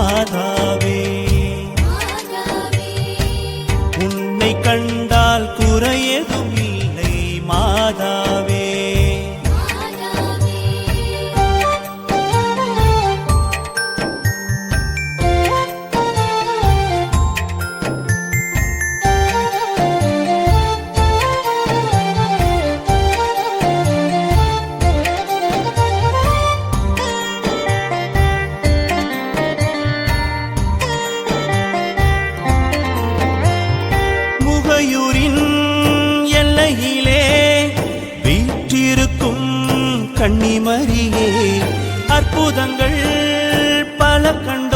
ராதாவே கன்னிமரியே அற்புதங்கள் பல கண்